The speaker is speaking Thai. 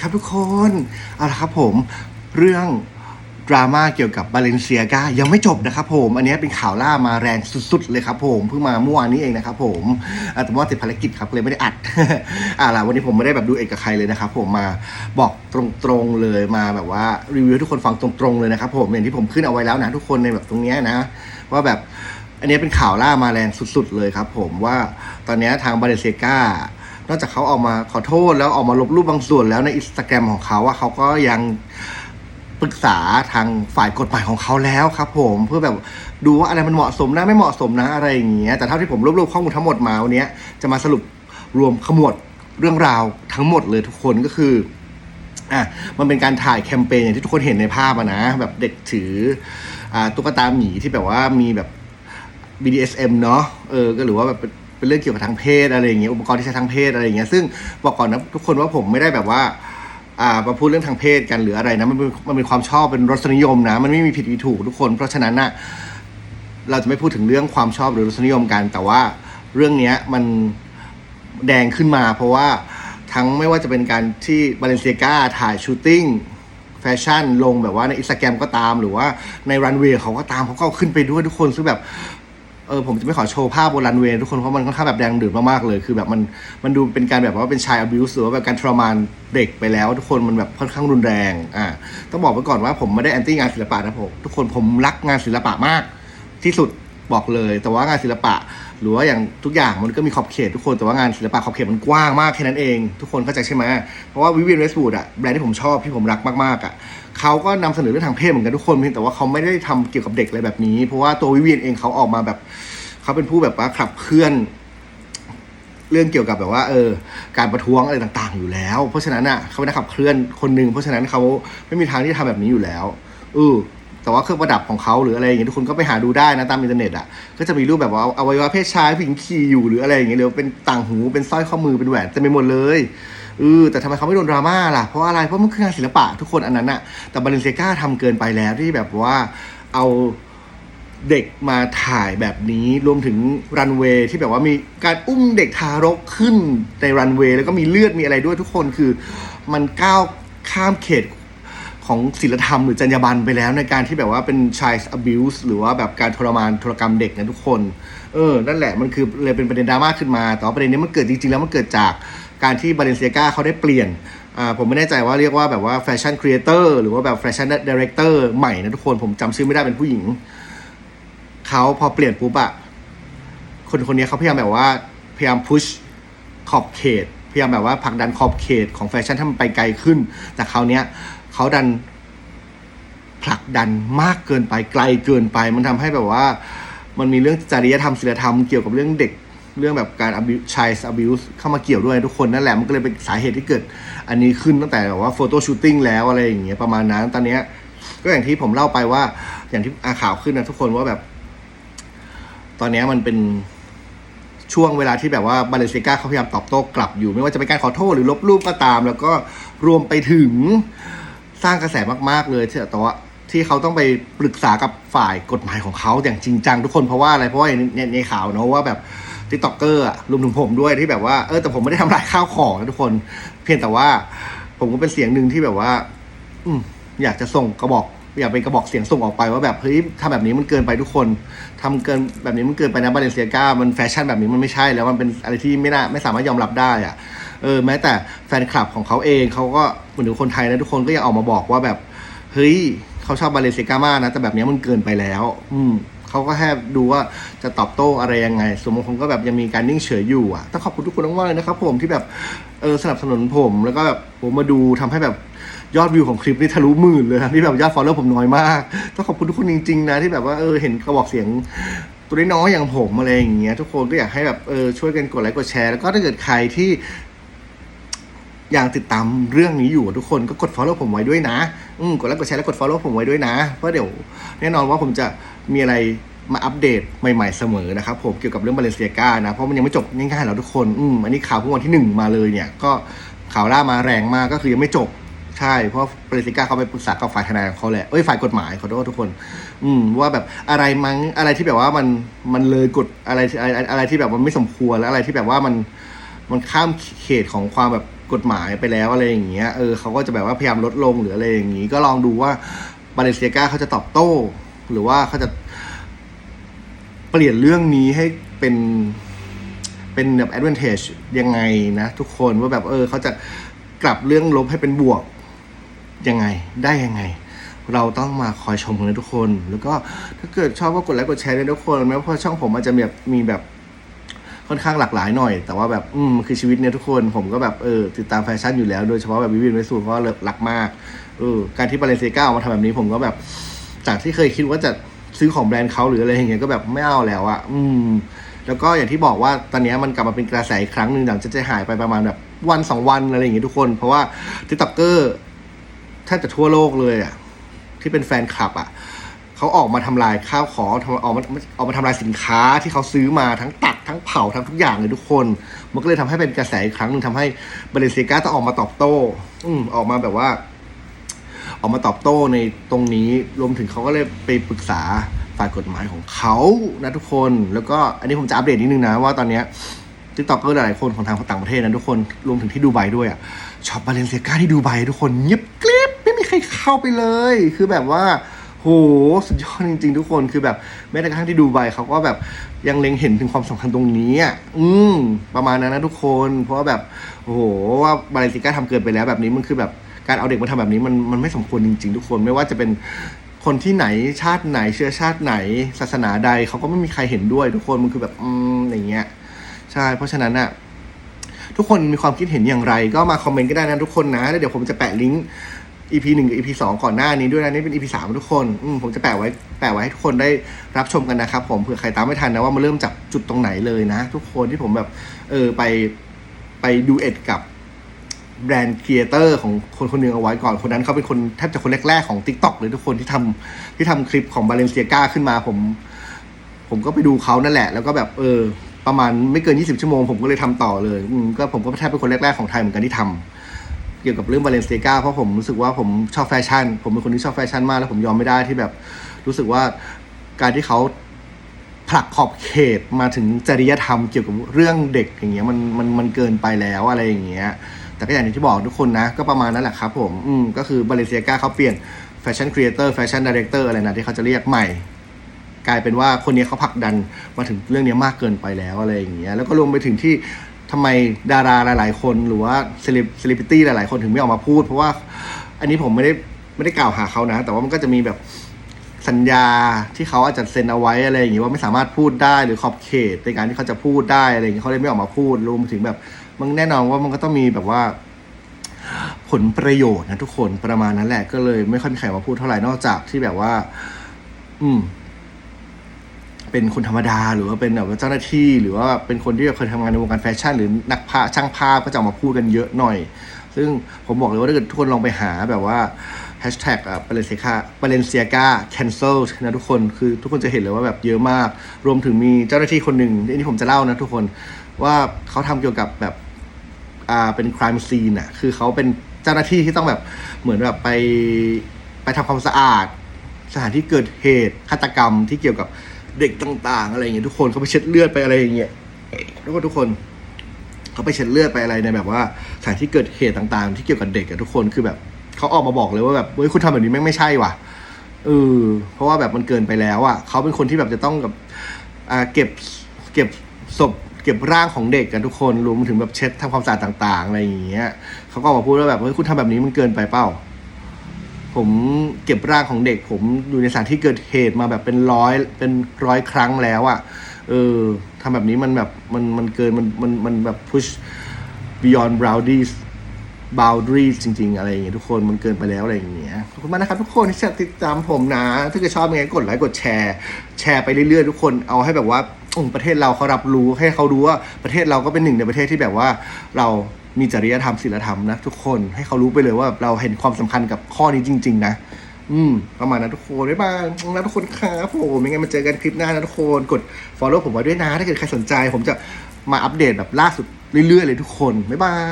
ครับทุกคนเอาละครับผมเรื่องดราม่าเกี่ยวกับบาเลนเซียกายังไม่จบนะครับผม อันนี้เป็นข่าวล่ามาแรงสุดๆ เลยครับผมเพิ่งมาเมื่อวานนี้เองนะครับผมแต่ว่าติดภารกิจครับเลยไม่ได้อัดอ่าล่ะวันนี้ผมไม่ได้แบบดูเอกกับใครเลยนะครับผมมาบอกตรงๆเลยมาแบบว่ารีวิวทุกคนฟังตรงๆเลยนะครับผมอย่างที่ผมขึ้นเอาไว้แล้วนะทุกคนในแบบตรงเนี้ยนะ ว่าแบบอันนี้เป็นข่าวล่ามาแรงสุดๆ เลยครับ ผมว่าตอนนี้ทางบาเลนเซียกา นอกจากเขาออกมาขอโทษแล้วออกมาลบรูปบางส่วนแล้วในอินสตาแกรมของเขาว่าเขาก็ยังปรึกษาทางฝ่ายกฎหมายของเขาแล้วครับ ผมเพื่อแบบดูว่าอะไรมันเหมาะสมนะไม่เหมาะสมนะอะไรอย่างเงี้ยแต่เท่าที่ผมรวบรวมข้อมูลทั้งหมดมาวันนี้จะมาสรุปรวมขมวดเรื่องราวทั้งหมดเลยทุกคนก็คืออะมันเป็นการถ่ายแคมเปญอย่างที่ทุกคนเห็นในภาพอะนะ แบบเด็กถืออ่าตุ๊กตาหมีที่แบบว่ามีแบบ BDSM เนาะเออก็หรือว่าแบบ เป็นเรื่องเกี่ยวกับทางเพศอะไรอย่างเงี้ยอุปกรณ์ที่ใช้ทางเพศอะไรอย่างเงี้ยซึ่งบอกก่อนนะทุกคนว่าผมไม่ได้แบบว่าอ่ามาพูดเรื่องทางเพศกันหรืออะไรนะมันเป็นมันเป็นความชอบเป็นรสนิยมนะ มันไม่มีผิดมีถูกทุกคน เพราะฉะนั้นนะเราจะไม่พูดถึงเรื่องความชอบหรือรสนิยมกัน แต่ว่าเรื่องเนี้ยมันแดงขึ้นมา เพราะว่าทั้งไม่ว่าจะเป็นการที่บาเลนเซียกาถ่ายชูตติ้งแฟชั่นลงแบบว่าในอินสตาแกรมก็ตามหรือว่าในรันเวย์เขาก็ตามเขาก็ขึ้นไปด้วยทุกคนซึ่งแบบ เออผมจะไม่ขอโชว์ภาพบนรันเวย์ทุกคนเพราะมันค่อนข้างแบบแดงดือดมากๆเลย คือแบบมันมันดูเป็นการแบบว่าเป็นชายอบิวส์หรือว่าแบบการทรมานเด็กไปแล้ว ทุกคนมันแบบค่อนข้างรุนแรงอ่าต้องบอกไว้ก่อนว่าผมไม่ได้แอนตี้งานศิลปะนะผมทุกคนผมรักงานศิลปะมากที่สุด บอกเลย แต่ว่างานศิลปะ หรือว่าอย่างทุกอย่างมันก็มีขอบเขตทุกคนแต่ว่างานศิลปะขอบเขตมันกว้างมากแค่นั้นเอง ทุกคนเข้าใจใช่ไหมเพราะว่าวิเวียนเวสต์วูดอะแบรนด์ที่ผมชอบที่ผมรักมากๆอะเขาก็นำเสนอเรื่องทางเพศเหมือนกันทุกคนเพียงแต่ว่าเขาไม่ได้ทำเกี่ยวกับเด็กอะไรแบบนี้ เพราะว่าตัววิเวียนเองเขาออกมาแบบเขาเป็นผู้แบบว่าขับเคลื่อนเรื่องเกี่ยวกับแบบว่าเออการประท้วงอะไรต่างๆ อยู่แล้ว เพราะฉะนั้นอะเขาเป็นนักขับเคลื่อนคนหนึ่งเพราะฉะนั้นเขาไม่มีทางที่จะทำแบบนี้อยู่แล้วเออ แต่ว่าเครื่องประดับของเขาหรืออะไรอย่างเงี้ยทุกคนก็ไปหาดูได้นะตามอินเทอร์เน็ตอะก็จะมีรูปแบบว่าอวัยวะเพศชายผู้หญิงขี่อยู่หรืออะไรอย่างเงี้ยหรือเป็นต่างหูเป็นสร้อยข้อมือเป็นแหวนเต็มไปหมดเลยเออแต่ทำไมเขาไม่โดนดราม่าล่ะเพราะอะไรเพราะมันคืองานศิลปะทุกคนอันนั้นอะแต่บาเลนเซียก้าทำเกินไปแล้วที่แบบว่าเอาเด็กมาถ่ายแบบนี้รวมถึงรันเวย์ที่แบบว่ามีการอุ้มเด็กทารกขึ้นในรันเวย์แล้วก็มีเลือดมีอะไรด้วยทุกคนคือ มันก้าวข้ามเขต ของศีลธรรมหรือจรรยาบรรณไปแล้วในการที่แบบว่าเป็น child abuse หรือว่าแบบการทรมานทรกรรมเด็กนะทุกคน เออ นั่นแหละมันคือเลยเป็นประเด็นดราม่าขึ้นมา แต่ว่าประเด็นนี้มันเกิดจริงๆ แล้วมันเกิดจากการที่บาเลนเซียกาเขาได้เปลี่ยนอ่าผมไม่แน่ใจว่าเรียกว่าแบบว่าแฟชั่นครีเอเตอร์หรือว่าแบบแฟชั่นดีเรคเตอร์ใหม่นะทุกคนผมจำชื่อไม่ได้เป็นผู้หญิงเขาพอเปลี่ยนปุ๊บอะคนคนนี้เขาพยายามแบบว่าพยายามพุชขอบเขตพยายามแบบว่าผลักดันขอบเขตของแฟชั่นให้มันไปไกลขึ้น แต่คราวเนี้ย เขาดันผลักดันมากเกินไปไกลเกินไป มันทำให้แบบว่า มันมีเรื่องจริยธรรมศีลธรรมเกี่ยวกับเรื่องเด็กเรื่องแบบการ abuse child abuse เข้ามาเกี่ยวด้วยทุกคนนั่นแหละมันก็เลยเป็นสาเหตุที่เกิด อันนี้ขึ้นตั้งแต่แบบว่าโฟโต้ชูตติ้งแล้วอะไรอย่างเงี้ยประมาณนั้นตอนเนี้ยก็อย่างที่ผมเล่าไปว่า อย่างที่อาข่าวขึ้นนะทุกคนว่าแบบ ตอนนี้มันเป็นช่วงเวลาที่แบบว่าบาเลเซียกาเขาพยายามตอบโต้กลับอยู่ ไม่ว่าจะเป็นการขอโทษหรือลบรูปก็ตาม แล้วก็รวมไปถึง สร้างกระแสมากๆเลยแต่ว่าที่เขาต้องไปปรึกษากับฝ่ายกฎหมายของเขาอย่างจริงจังทุกคนเพราะว่าอะไรเพราะว่าในในข่าวเนอะว่าแบบทิกตอกเกอร์รวมถึงผมด้วยที่แบบว่าเออแต่ผมไม่ได้ทำลายข้าวของนะทุกคน เพียงแต่ว่า ผมก็เป็นเสียงหนึ่งที่แบบว่า อืมอยากจะส่งกระบอก อยากเป็นกระบอกเสียงส่งออกไปว่าแบบเฮ้ยทำแบบนี้มันเกินไปทุกคนทำเกินแบบนี้มันเกินไปนะบาเลนเซียกามันแฟชั่นแบบนี้มันไม่ใช่แล้วมันเป็นอะไรที่ไม่น่าไม่สามารถยอมรับได้อะ เออแม้แต่แฟนคลับของเขาเองเขาก็เหมือนคนไทยนะทุกคนก็ยังออกมาบอกว่าแบบ เฮ้ยเขาชอบบาเลเซกามานะ แต่แบบนี้มันเกินไปแล้ว อืมเขาก็แค่ดูว่าจะตอบโต้อะไรยังไงส่วนบางคนก็แบบยังมีการนิ่งเฉยอยู่อะต้องขอบคุณทุกคนมากเลยนะครับผมที่แบบเออสนับสนุนผมแล้วก็แบบผมมาดูทำให้แบบยอดวิวของคลิปนี่ทะลุหมื่นเลยนะที่แบบยอดฟอลโล่ผมน้อยมากต้องขอบคุณทุกคนจริงๆนะที่แบบว่าเออเห็นกระบอกเสียงตัวน้อยๆอย่างผมอะไรอย่างเงี้ยทุกคนก็อยากให้แบบเออช่วยกันกดไลค์กดแชร์แล้วก็ถ้าเกิดใครที่ ยากติดตามเรื่องนี้อยู่ทุกคนก็กด follow ผมไว้ด้วยนะ อืมกดไลค์กดแชร์แล้วกด follow ผมไว้ด้วยนะ เพราะเดี๋ยวแน่นอนว่าผมจะมีอะไรมาอัปเดตใหม่ๆเสมอนะครับผมเกี่ยวกับเรื่องบาเลเซียกานะ เพราะมันยังไม่จบง่ายๆหรอกทุกคนอืมอันนี้ข่าวเพิ่งวันที่หนึ่งมาเลยเนี่ย ก็ข่าวล่ามาแรงมากก็คือยังไม่จบใช่ เพราะบริสิก้าเขาไปปรึกษากับฝ่ายทนายของเขาแหละเอ้ยฝ่ายกฎหมายขอโทษทุกคน อืมว่าแบบอะไรมั้งอะไรที่แบบว่ามันมันเลยกฎอะไรอะไรอะไรที่แบบมันไม่สมควรแล้วอะไรที่แบบว่ามันมันข้ามเขตของความแบบ กฎหมายไปแล้วอะไรอย่างเงี้ย เออเขาก็จะแบบว่าพยายามลดลงหรืออะไรอย่างงี้ ก็ลองดูว่าบาเลเซียกาเขาจะตอบโต้ หรือว่าเขาจะเปลี่ยนเรื่องนี้ให้เป็นเป็นแบบ advantage ยังไงนะ ทุกคนว่าแบบเออเขาจะกลับเรื่องลบให้เป็นบวกยังไงได้ยังไง เราต้องมาคอยชมกันนะทุกคน แล้วก็ถ้าเกิดชอบก็กดไลค์กดแชร์ด้วยทุกคนแม้ว่าช่องผมอาจจะแบบมีแบบ ค่อนข้างหลากหลายหน่อย แต่ว่าแบบอืมคือชีวิตเนี่ยทุกคนผมก็แบบเออติดตามแฟชั่นอยู่แล้วโดยเฉพาะแบบวิวินไวสูเพราะว่ารักมากเออการที่บาเลเซียก้าออกมาทำแบบนี้ผมก็แบบ จากที่เคยคิดว่าจะซื้อของแบรนด์เขาหรืออะไรอย่างเงี้ยก็แบบไม่เอาแล้วอะอืม แล้วก็อย่างที่บอกว่าตอนนี้มันกลับมาเป็นกระแสอีกครั้งหนึ่งหลังจากจะหายไปประมาณแบบวันสองวันอะไรอย่างเงี้ยทุกคน เพราะว่าทิกตอกเกอร์แทบจะทั่วโลกเลยอะที่เป็นแฟนคลับอะ เขาออกมาทำลายข้าวของออกมาออกมาทำลายสินค้าที่เขาซื้อมาทั้งตัดทั้งเผาทั้งทุกอย่างเลยทุกคน มันก็เลยทำให้เป็นกระแสอีกครั้งหนึ่งทำให้บริเซียกาต้องออกมาตอบโต้ อืมออกมาแบบว่า ออกมาตอบโต้ในตรงนี้รวมถึงเขาก็เลยไปปรึกษาฝ่ายกฎหมายของเขานะทุกคนแล้วก็อันนี้ผมจะอัปเดตนิดนึงนะว่าตอนเนี้ยทิกตอกเกอร์หลายคนของทางต่างประเทศนะทุกคนรวมถึงที่ดูไบด้วยอะช็อปบาเลนเซียกาที่ดูไบทุกคนเงียบกริบไม่มีใครเข้าไปเลย คือแบบว่า โหสุดยอดจริง ๆ ทุกคนคือแบบแม้แต่กระทั่งที่ดูไบเขาก็แบบยังเล็งเห็นถึงความสำคัญตรงนี้อะอืมประมาณนั้นนะทุกคน เพราะว่าแบบโอ้โหว่าบาเลนซียกาทำเกินไปแล้วแบบนี้มันคือแบบการเอาเด็กมาทำแบบนี้มันมันไม่สมควรจริง ๆ ทุกคนไม่ว่าจะเป็นคนที่ไหนชาติไหนเชื้อชาติไหน ศาสนาใดเขาก็ไม่มีใครเห็นด้วย ทุกคนมันคือแบบอืมอย่างเงี้ยใช่เพราะฉะนั้นอะทุกคนมีความคิดเห็นอย่างไร ก็มาคอมเมนต์ก็ได้นะทุกคนนะแล้วเดี๋ยวผมจะแปะลิงก์ EP หนึ่งกับ EP สองก่อนหน้านี้ด้วยนะนี่เป็น EP สามทุกคนอืมผมจะแปะไว้แปะไว้ให้ทุกคนได้รับชมกันนะครับผมเผื่อใครตามไม่ทันนะว่ามาเริ่มจากจุดตรงไหนเลยนะ ทุกคนที่ผมแบบเออไปไปดูเอ็ดกับแบรนด์ครีเอเตอร์ของคนคนหนึ่งเอาไว้ก่อนคนนั้นเขาเป็นคนแทบจะคนแรก ๆ ของ t ิ k t o k เลยทุกคนที่ทำที่ทำคลิปของบาเลนเซียกาขึ้นมา ผม ผมก็ไปดูเขานั่นแหละ แล้วก็แบบเออ ประมาณไม่เกิน 20 ชั่วโมง ผมก็เลยทำต่อเลยก็ผมก็แทบเป็นคนแรก ๆ ของไทยเหมือนกันที่ทำ เกี่ยวกับเรื่องบาเลนเซียกาเพราะผมรู้สึกว่าผมชอบแฟชั่น ผมเป็นคนที่ชอบแฟชั่นมาก แล้วผมยอมไม่ได้ที่แบบรู้สึกว่าการที่เขาผลักขอบเขตมาถึงจริยธรรมเกี่ยวกับเรื่องเด็กอย่างเงี้ยมันมันมันเกินไปแล้วอะไรอย่างเงี้ย แต่ก็อย่างที่บอกทุกคนนะ ก็ประมาณนั้นแหละครับผมอืมก็คือบาเลเซียกาเขาเปลี่ยนแฟชั่นครีเอเตอร์แฟชั่นดีเรคเตอร์อะไรนะที่เขาจะเรียกใหม่กลายเป็นว่าคนนี้เขาผลักดันมาถึงเรื่องนี้มากเกินไปแล้วอะไรอย่างเงี้ยแล้วก็รวมไปถึงที่ ทำไมดาราหลาย ๆ คนหรือว่าเซลบเซเลบริตี้หลาย ๆ คนถึงไม่ออกมาพูด เพราะว่าอันนี้ผมไม่ได้ไม่ได้กล่าวหาเขานะ แต่ว่ามันก็จะมีแบบสัญญาที่เขาอาจจะเซ็นเอาไว้อะไรอย่างงี้ว่าไม่สามารถพูดได้หรือขอบเขตในการที่เขาจะพูดได้อะไรอย่างงี้เขาเลยไม่ออกมาพูดรวมถึงแบบมันแน่นอนว่ามันก็ต้องมีแบบว่า ผลประโยชน์นะทุกคนประมาณนั้นแหละก็เลย ไม่ค่อยมีใครมาพูดเท่าไหร่นอกจากที่แบบว่า อืม เป็นคนธรรมดาหรือว่าเป็นแบบเจ้าหน้าที่ หรือว่าเป็นคนที่เคยทำงานในวงการแฟชั่น หรือนักภาพช่างภาพก็จะออกมาพูดกันเยอะหน่อย ซึ่งผมบอกเลยว่าถ้าเกิดทุกคนลองไปหาแบบว่าแฮชแท็กอะบาเลนเซียกาบาเลนเซียกา cancel นะทุกคนคือทุกคนจะเห็นเลยว่าแบบเยอะมาก รวมถึงมีเจ้าหน้าที่คนหนึ่งที่ผมจะเล่านะทุกคนว่าเขาทำเกี่ยวกับแบบอ่าเป็น crime scene อะคือเขาเป็นเจ้าหน้าที่ที่ต้องแบบเหมือนแบบไปไปทำความสะอาด สถานที่เกิดเหตุฆาตกรรมที่เกี่ยวกับ เด็กต่าง ๆ อะไรอย่างเงี้ยทุกคนเขาไปเช็ดเลือดไปอะไรอย่างเงี้ยแล้วก็ทุกคนเขาไปเช็ดเลือดไปอะไรในแบบว่าสถานที่เกิดเหตุต่าง ๆ ที่เกี่ยวกับเด็กอะทุกคนคือแบบเขาออกมาบอกเลยว่าแบบเฮ้ยคุณทำแบบนี้แม่งไม่ใช่ว่ะเออเพราะว่าแบบมันเกินไปแล้วอะเขาเป็นคนที่แบบจะต้องกับอ่าเก็บเก็บศพเก็บร่างของเด็กกันทุกคนรวมถึงแบบเช็ดทำความสะอาดต่าง ๆ อะไรอย่างเงี้ยเขาก็ออกมาพูดว่าแบบเฮ้ยคุณทำแบบนี้มันเกินไปเปล่า ผมเก็บร่างของเด็ก ผมอยู่ในสถานที่เกิดเหตุมาแบบเป็นร้อยเป็นร้อยครั้งแล้วอะ่ะ เออทำแบบนี้มันแบบมันมันเกินมันมันมันแบบ push beyond boundaries boundaries จริง ๆ อะไรอย่างเงี้ยทุกคนมันเกินไปแล้วอะไรอย่างเงี้ยขอบคุณมากนะครับทุกคนที่ติดตามผมนะ ถ้าเกิดชอบยังไงกดไลค์กดแชร์ แชร์ไปเรื่อย ๆ ทุกคนเอาให้แบบว่าประเทศเราเขารับรู้ให้เขารู้ว่าประเทศเราก็เป็นหนึ่งในประเทศที่แบบว่าเรา มีจริยธรรมศีลธรรมนะทุกคนให้เขารู้ไปเลยว่าเราเห็นความสำคัญกับข้อนี้จริง ๆ นะ อืมประมาณนั้นทุกคนบ๊ายบายนะทุกคนครับผมยังไงมาเจอกันคลิปหน้านะทุกคนกด follow ผมไว้ด้วยนะ ถ้าเกิดใครสนใจ ผมจะมาอัปเดตแบบล่าสุดเรื่อยๆเลยทุกคนบ๊ายบาย